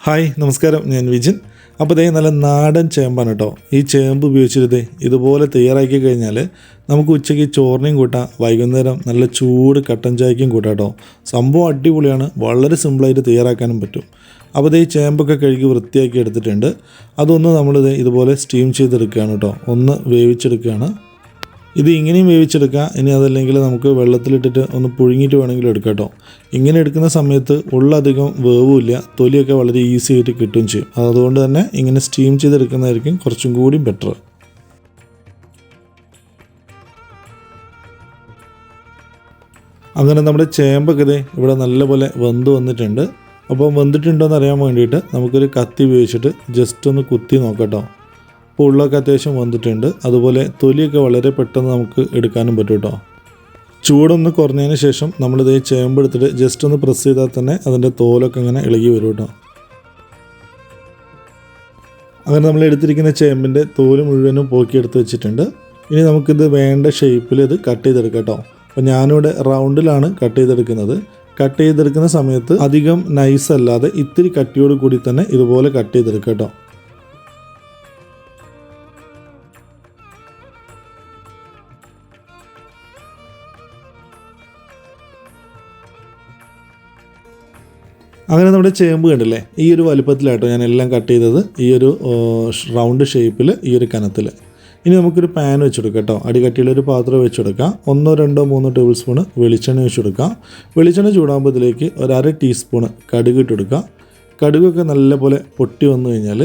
Hi നമസ്കാരം. ഞാൻ വിജിൻ. അപ്പോൾ ഇതേ നല്ല നാടൻ ചേമ്പാണ് കേട്ടോ. ഈ ചേമ്പ് ഉപയോഗിച്ചിരുത് ഇതുപോലെ തയ്യാറാക്കി കഴിഞ്ഞാൽ നമുക്ക് ഉച്ചയ്ക്ക് ചോറിനെയും കൂട്ടാം വൈകുന്നേരം നല്ല ചൂട് കട്ടൻ ചായക്കും കൂട്ടാം കേട്ടോ. സംഭവം അടിപൊളിയാണ്. വളരെ സിമ്പിളായിട്ട് തയ്യാറാക്കാനും പറ്റും. അപ്പോൾ ഇതേ ചേമ്പൊക്കെ കഴുകി വൃത്തിയാക്കി എടുത്തിട്ടുണ്ട്. അതൊന്ന് നമ്മളിത് ഇതുപോലെ സ്റ്റീം ചെയ്തെടുക്കുകയാണ് കേട്ടോ. ഒന്ന് വേവിച്ചെടുക്കുകയാണ്. ഇത് ഇങ്ങനെയും വേവിച്ചെടുക്കാം. ഇനി അതല്ലെങ്കിൽ നമുക്ക് വെള്ളത്തിലിട്ടിട്ട് ഒന്ന് പുഴുങ്ങിയിട്ട് വേണമെങ്കിലും എടുക്കാം കേട്ടോ. ഇങ്ങനെ എടുക്കുന്ന സമയത്ത് ഉള്ളധികം വേവുമില്ല. തൊലിയൊക്കെ വളരെ ഈസി ആയിട്ട് കിട്ടുകയും ചെയ്യും. അതുകൊണ്ട് തന്നെ ഇങ്ങനെ സ്റ്റീം ചെയ്തെടുക്കുന്നതായിരിക്കും കുറച്ചും കൂടി ബെറ്റർ അങ്ങനെ നമ്മുടെ ചേമ്പൊക്കെ ഇവിടെ നല്ലപോലെ വെന്ത് വന്നിട്ടുണ്ട്. അപ്പം വെന്തിട്ടുണ്ടോ എന്ന് അറിയാൻ വേണ്ടിയിട്ട് നമുക്കൊരു കത്തി ഉപയോഗിച്ചിട്ട് ജസ്റ്റ് ഒന്ന് കുത്തി നോക്കാം അപ്പോൾ ഉള്ളൊക്കെ അത്യാവശ്യം വന്നിട്ടുണ്ട്. അതുപോലെ തൊലിയൊക്കെ വളരെ പെട്ടെന്ന് നമുക്ക് എടുക്കാനും പറ്റും കേട്ടോ. ചൂടൊന്ന് കുറഞ്ഞതിന് ശേഷം നമ്മളിത് ചേമ്പെടുത്തിട്ട് ജസ്റ്റ് ഒന്ന് പ്രസ് ചെയ്താൽ തന്നെ അതിന്റെ തോലൊക്കെ ഇങ്ങനെ ഇളകി വരും കേട്ടോ. അങ്ങനെ നമ്മൾ എടുത്തിരിക്കുന്ന ചേമ്പിന്റെ തോൽ മുഴുവനും പോക്കിയെടുത്ത് വെച്ചിട്ടുണ്ട്. ഇനി നമുക്കിത് വേണ്ട ഷേപ്പിൽ ഇത് കട്ട് ചെയ്തെടുക്കാം കേട്ടോ. അപ്പോൾ ഞാനിവിടെ റൗണ്ടിലാണ് കട്ട് ചെയ്തെടുക്കുന്നത്. കട്ട് ചെയ്തെടുക്കുന്ന സമയത്ത് അധികം നൈസ് അല്ലാതെ ഇത്തിരി കട്ടിയോട് കൂടി തന്നെ ഇതുപോലെ കട്ട് ചെയ്തെടുക്കാം കേട്ടോ. അങ്ങനെ നമ്മുടെ ചേമ്പ് കണ്ടില്ലേ? ഈ ഒരു വലുപ്പത്തിലായിട്ടോ ഞാൻ എല്ലാം കട്ട് ചെയ്തത്. ഈ ഒരു റൗണ്ട് ഷേപ്പിൽ ഈ ഒരു കനത്തിൽ ഇനി നമുക്കൊരു പാൻ വെച്ചെടുക്കാം കേട്ടോ അടികട്ടിയിലൊരു പാത്രം വെച്ചെടുക്കാം. ഒന്നോ രണ്ടോ മൂന്നോ ടേബിൾ സ്പൂണ് വെളിച്ചെണ്ണ വെച്ചെടുക്കാം. വെളിച്ചെണ്ണ ചൂടാകുമ്പോൾ ഇതിലേക്ക് ഒരു അര ടീസ്പൂണ് കടുക് ഇട്ടെടുക്കാം. കടുകൊക്കെ നല്ലപോലെ പൊട്ടി വന്നു കഴിഞ്ഞാൽ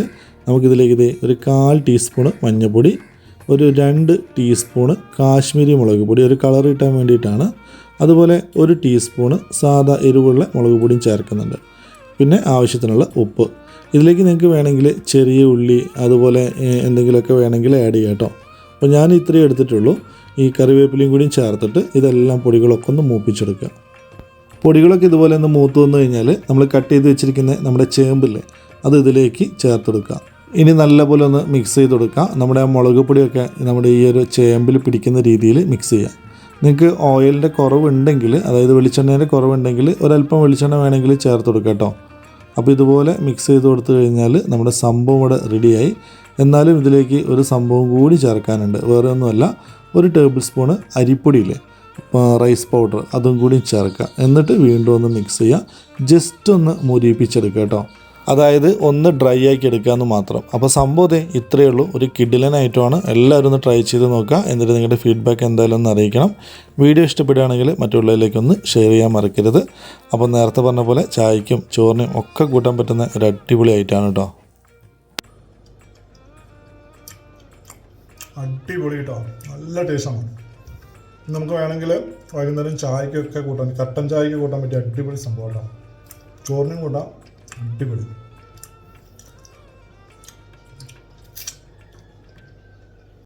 നമുക്കിതിലേക്ക് ഇത് ഒരു കാൽ ടീസ്പൂണ് മഞ്ഞൾപ്പൊടി ഒരു രണ്ട് ടീസ്പൂണ് കാശ്മീരി മുളക് പൊടി ഒരു കളർ കിട്ടാൻ വേണ്ടിയിട്ടാണ്. അതുപോലെ ഒരു ടീസ്പൂണ് സാധാ എരിവുള്ള മുളക് പൊടിയും ചേർക്കുന്നുണ്ട്. പിന്നെ ആവശ്യത്തിനുള്ള ഉപ്പ്. ഇതിലേക്ക് നിങ്ങൾക്ക് വേണമെങ്കിൽ ചെറിയ ഉള്ളി അതുപോലെ എന്തെങ്കിലുമൊക്കെ വേണമെങ്കിൽ ആഡ് ചെയ്യാം കേട്ടോ അപ്പോൾ ഞാൻ ഇത്രയും എടുത്തിട്ടുള്ളൂ. ഈ കറിവേപ്പിലയും കൂടിയും ചേർത്തിട്ട് ഇതെല്ലാം പൊടികളൊക്കെ ഒന്ന് മൂപ്പിച്ചെടുക്കുക. പൊടികളൊക്കെ ഇതുപോലെ ഒന്ന് മൂത്തു വന്നു കഴിഞ്ഞാൽ നമ്മൾ കട്ട് ചെയ്ത് വെച്ചിരിക്കുന്ന നമ്മുടെ ചേമ്പില്ലേ അത് ഇതിലേക്ക് ചേർത്തെടുക്കുക. ഇനി നല്ലപോലെ ഒന്ന് മിക്സ് ചെയ്ത് കൊടുക്കുക നമ്മുടെ ആ മുളക് പൊടിയൊക്കെ നമ്മുടെ ഈ ഒരു ചേമ്പിൽ പിടിക്കുന്ന രീതിയിൽ മിക്സ് ചെയ്യുക. നിങ്ങൾക്ക് ഓയിലിന്റെ കുറവുണ്ടെങ്കിൽ അതായത് വെളിച്ചെണ്ണേന്റെ കുറവുണ്ടെങ്കിൽ ഒരല്പം വെളിച്ചെണ്ണ വേണമെങ്കിൽ ചേർത്ത് കൊടുക്കുക കേട്ടോ. അപ്പോൾ ഇതുപോലെ മിക്സ് ചെയ്ത് കൊടുത്തു കഴിഞ്ഞാൽ നമ്മുടെ സംഭവം ഇവിടെ റെഡിയായി എന്നാലും ഇതിലേക്ക് ഒരു സംഭവം കൂടി ചേർക്കാനുണ്ട്. വേറെ ഒന്നുമല്ല ഒരു ടേബിൾ സ്പൂണ് അരിപ്പൊടിയില്ലേ റൈസ് പൗഡർ അതും കൂടി ചേർക്കുക എന്നിട്ട് വീണ്ടും ഒന്ന് മിക്സ് ചെയ്യുക ജസ്റ്റ് ഒന്ന് മുരിപ്പിച്ചെടുക്കുക കേട്ടോ. അതായത് ഒന്ന് ഡ്രൈ ആക്കി എടുക്കാമെന്ന് മാത്രം. അപ്പോൾ സംഭവം ഇത്രയേ ഉള്ളൂ. ഒരു കിഡിലൻ ഐറ്റമാണ്. എല്ലാവരും ഒന്ന് ട്രൈ ചെയ്ത് നോക്കുക. എന്നിട്ട് നിങ്ങളുടെ ഫീഡ്ബാക്ക് എന്തായാലും ഒന്ന് അറിയിക്കണം. വീഡിയോ ഇഷ്ടപ്പെടുകയാണെങ്കിൽ മറ്റുള്ളവരിലേക്കൊന്ന് ഷെയർ ചെയ്യാൻ മറക്കരുത്. അപ്പോൾ നേരത്തെ പറഞ്ഞ പോലെ ചായക്കും ചോറിനും ഒക്കെ കൂട്ടാൻ പറ്റുന്ന ഒരു അടിപൊളി ഐറ്റമാണ് കേട്ടോ. അടിപൊളി കേട്ടോ. നല്ല ടേസ്റ്റാണ്. നമുക്ക് വേണമെങ്കിൽ വൈകുന്നേരം ചായക്കൊക്കെ കൂട്ടാൻ കട്ടൻ ചായക്ക് കൂട്ടാൻ പറ്റിയ അടിപൊളി സംഭവം കേട്ടോ. ചോറിനും കൂട്ടാം. അടിപൊളി.